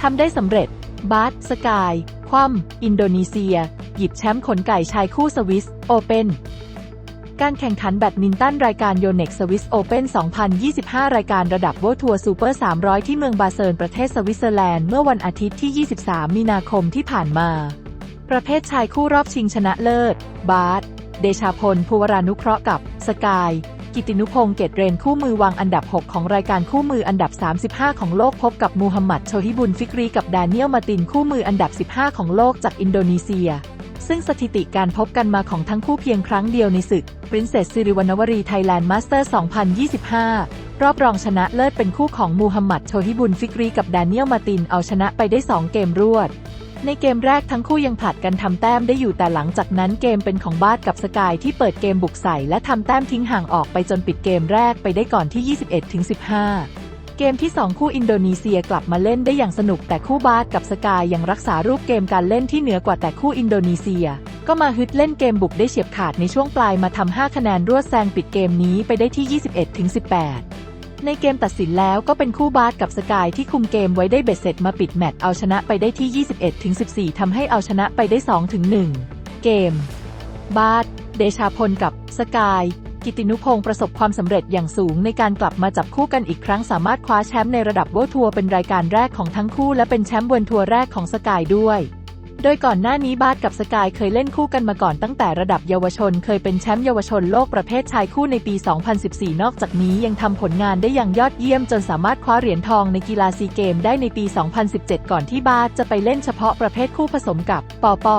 ทำได้สำเร็จ บาสสกาย คว่ำอินโดนีเซีย หยิบแชมป์ขนไก่ชายคู่สวิส โอเปนการแข่งขันแบดมินตันรายการโยเน็กสวิสโอเปน2025 รายการระดับโวทัวร์ซูเปอร์ 300 ที่เมืองบาเซิร์นประเทศสวิตเซอร์แลนด์ เมื่อวันอาทิตย์ที่ 23 มีนาคมที่ผ่านมา ประเภทชายคู่รอบชิงชนะเลิศ บาสเดชาพล ภูวรานุเคราะห์กับ สกาย กิตินุพงษ์เกตเรนคู่มือวางอันดับ 6 ของรายการคู่มืออันดับ 35 ของโลกพบกับมูฮัมหมัดโชฮิบุลฟิกรีกับดาเนียลมาตินคู่มืออันดับ 15 ของโลกจากอินโดนีเซีย ซึ่งสถิติการพบกันมาของทั้งคู่เพียงครั้งเดียวในศึก Princess สิริวัณวรีไทยแลนด์มาสเตอร์ 2025 รอบรองชนะเลิศเป็นคู่ของมูฮัมหมัดโชฮิบุลฟิกรีกับดาเนียลมาตินเอาชนะไปได้ 2 เกมรวด ในเกมแรกทั้งคู่ยังผลัดกันทำแต้มได้อยู่แต่หลังจากนั้นเกมเป็นของบาสกับสกายที่เปิดเกมบุกใส่และทำแต้มทิ้งห่างออกไปจนปิดเกมแรกไปได้ก่อนที่ 21-15 เกมที่ 2 คู่อินโดนีเซียกลับมาเล่นได้อย่างสนุกแต่คู่บาสกับสกายยังรักษารูปเกมการเล่นที่เหนือกว่าแต่คู่อินโดนีเซีย ก็มาฮึดเล่นเกมบุกได้เฉียบขาดในช่วงปลายมาทำ5คะแนนรวดแซงปิดเกมนี้ไปได้ที่ 21-18 ในเกมตัดสินแล้วก็เป็นคู่บาสกับสกายที่คุมเกมไว้ได้เบ็ดเสร็จมาปิดแมตช์เอาชนะไปได้ที่ 21-14 ทำให้เอาชนะไปได้ 2-1 เกม บาสเดชาพลกับสกาย กิตินุพงศ์ประสบความสำเร็จอย่างสูงในการกลับมาจับคู่กันอีกครั้งสามารถคว้าแชมป์ในระดับเวิลด์ทัวร์เป็นรายการแรกของทั้งคู่และเป็นแชมป์เวิลด์ทัวร์แรกของสกายด้วย โดยก่อนหน้านี้บาสกับสกายเคยเล่นคู่กันมาก่อนตั้งแต่ระดับเยาวชน เคยเป็นแชมป์เยาวชนโลกประเภทชายคู่ในปี 2014 นอกจากนี้ยังทำผลงานได้อย่างยอดเยี่ยมจนสามารถคว้าเหรียญทองในกีฬาซีเกมได้ในปี 2017 ก่อนที่บาสจะไปเล่นเฉพาะประเภทคู่ผสมกับปอปอ